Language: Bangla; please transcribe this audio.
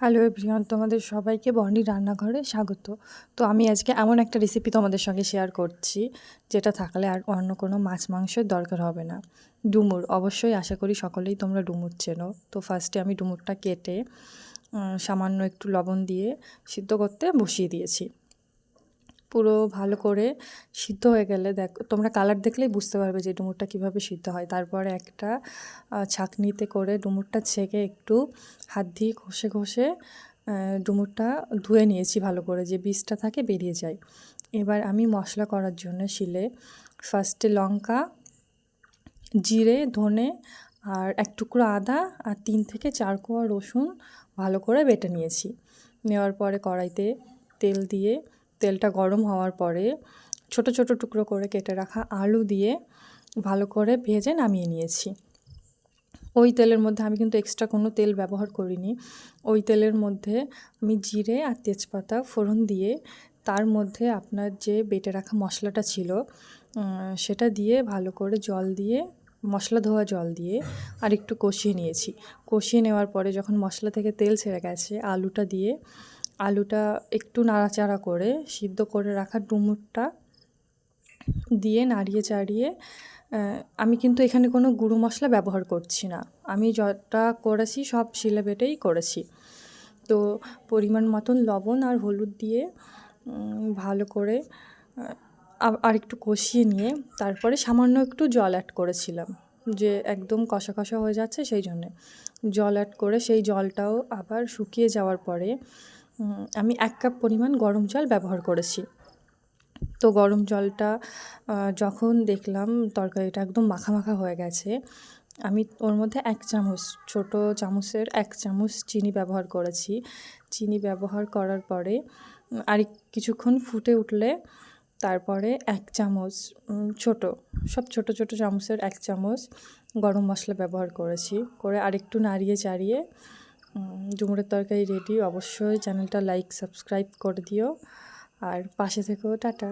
হ্যালো এভরিওয়ান, তোমাদের সবাইকে বর্ণি রান্নাঘরে স্বাগত। তো আমি আজকে এমন একটা রেসিপি তোমাদের সঙ্গে শেয়ার করছি, যেটা থাকলে আর অন্য কোনো মাছ মাংসের দরকার হবে না। ডুমুর, অবশ্যই আশা করি সকলেই তোমরা ডুমুর চেনো। তো ফার্স্টে আমি ডুমুরটা কেটে সামান্য একটু লবণ দিয়ে সিদ্ধ করতে বসিয়ে দিয়েছি। পুরো ভালো করে সিদ্ধ হয়ে গেলে দেখ, তোমরা কালার দেখলেই বুঝতে পারবে যে ডুমুরটা কীভাবে সিদ্ধ হয়। তারপরে একটা ছাঁকনিতে করে ডুমুরটা ছেঁকে একটু হাত দিয়ে ঘষে ঘষে ডুমুরটা ধুয়ে নিয়েছি ভালো করে যে বীজটা থাকে বেরিয়ে যায়। এবার আমি মশলা করার জন্য শিলে ফার্স্টে লঙ্কা, জিরে, ধনে আর এক টুকরো আদা আর তিন থেকে চার কোয়া রসুন ভালো করে বেটে নিয়েছি। নেওয়ার পরে কড়াইতে তেল দিয়ে তেলটা গরম হওয়ার পরে ছোট ছোট টুকরো করে কেটে রাখা আলু দিয়ে ভালো করে ভেজে নামিয়ে নিয়েছি। ওই তেলের মধ্যে আমি কিন্তু এক্সট্রা কোনো তেল ব্যবহার করিনি। ওই তেলের মধ্যে আমি জিরে আর তেজপাতা ফোড়ন দিয়ে তার মধ্যে আপনার যে বেটে রাখা মশলাটা ছিল সেটা দিয়ে ভালো করে জল দিয়ে, মশলা ধোয়া জল দিয়ে আর একটু কষিয়ে নিয়েছি। কষিয়ে নেওয়ার পরে যখন মশলা থেকে তেল ছেড়ে গেছে, আলুটা দিয়ে আলুটা একটু নাড়াচাড়া করে সিদ্ধ করে রাখা ডুমুরটা দিয়ে নাড়িয়ে চাড়িয়ে আমি কিন্তু এখানে কোনো গুঁড়ো মশলা ব্যবহার করছি না। আমি যটা করেছি সব শিলে বেটেই করেছি। তো পরিমাণ মতন লবণ আর হলুদ দিয়ে ভালো করে আর একটু কষিয়ে নিয়ে তারপরে সামান্য একটু জল অ্যাড করেছিলাম, যে একদম কষা কষা হয়ে যাচ্ছে সেই জন্যে। জল অ্যাড করে সেই জলটাও আবার শুকিয়ে যাওয়ার পরে আমি এক কাপ পরিমাণ গরম জল ব্যবহার করেছি। তো গরম জলটা যখন দেখলাম তরকারিটা একদম মাখা মাখা হয়ে গেছে, আমি ওর মধ্যে এক চামচ, ছোট চামচের এক চামচ চিনি ব্যবহার করেছি। চিনি ব্যবহার করার পরে আর কিছুক্ষণ ফুটে উঠলে তারপরে এক চামচ ছোট, সব ছোট ছোট চামচের এক চামচ গরম মশলা ব্যবহার করেছি। করে আরেকটু নাড়িয়ে চাড়িয়ে ডুমুরের তরকারি রেডি অবশ্যই চ্যানেলটা লাইক সাবস্ক্রাইব করে দিও। আর পাশে থেকেও টাটা।